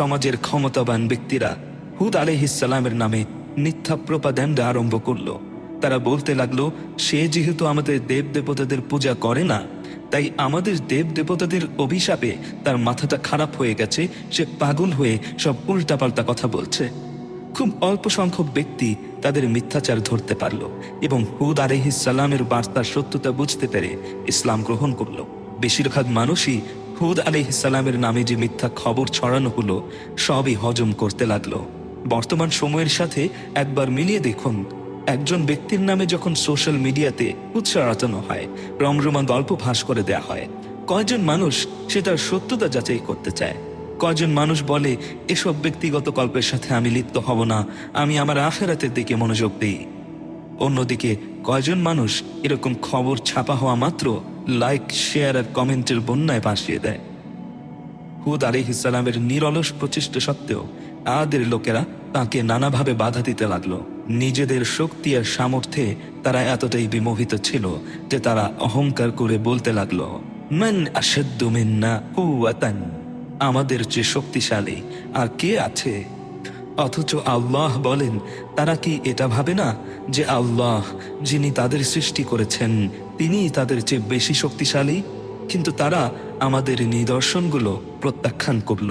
সমাজের ক্ষমতাবান ব্যক্তিরা হুদ আলহিসাল্লামের নামে মিথ্যা প্রপাদ্যান্ডা আরম্ভ করল। তারা বলতে লাগল, সে যেহেতু আমাদের দেব দেবতাদের পূজা করে না, তাই আমাদের দেব দেবতাদের অভিশাপে তার মাথাটা খারাপ হয়ে গেছে, সে পাগল হয়ে সব উল্টাপাল্টা কথা বলছে। খুব অল্প সংখ্যক ব্যক্তি তাদের মিথ্যাচার ধরতে পারল এবং হুদ আলহিসাল্লামের বার্তার সত্যতা বুঝতে পেরে ইসলাম গ্রহণ করল। বেশিরভাগ মানুষই হুদ আলহিসাল্লামের নামে যে মিথ্যা খবর ছড়ানো হলো, সবই হজম করতে লাগল। বর্তমান সময়ের সাথে একবার মিলিয়ে দেখুন, একজন ব্যক্তির নামে যখন সোশ্যাল মিডিয়াতে উৎসারাতানো হয়, রমরমা গল্প ফাঁস করে দেয়া হয়। কয়জন মানুষ সে তার সত্যতা যাচাই করতে চায়? কয়জন মানুষ বলে, এসব ব্যক্তিগত গল্পের সাথে আমি লিপ্ত হব না, আমি আমার আখেরাতের দিকে মনোযোগ দিই অন্যদিকে, কয়জন মানুষ এরকম খবর ছাপা হওয়া মাত্র লাইক শেয়ার আর কমেন্টের বন্যায় ভাসিয়ে দেয়। হুদ আলিহিসালামের নিরলস প্রচেষ্টা সত্ত্বেও আদের লোকেরা তাকে নানাভাবে বাধা দিতে লাগল। নিজেদের শক্তি আর সামর্থ্যে তারা এতটাই বিমোহিত ছিল যে তারা অহংকার করে বলতে লাগল, মান আমাদের যে শক্তিশালী আর কে আছে অথচ আল্লাহ বলেন, তারা কি এটা ভাবে না যে আল্লাহ, যিনি তাদের সৃষ্টি করেছেন তিনি তাদের চেয়ে বেশি শক্তিশালী? কিন্তু তারা আমাদের নিদর্শনগুলো প্রত্যাখ্যান করল।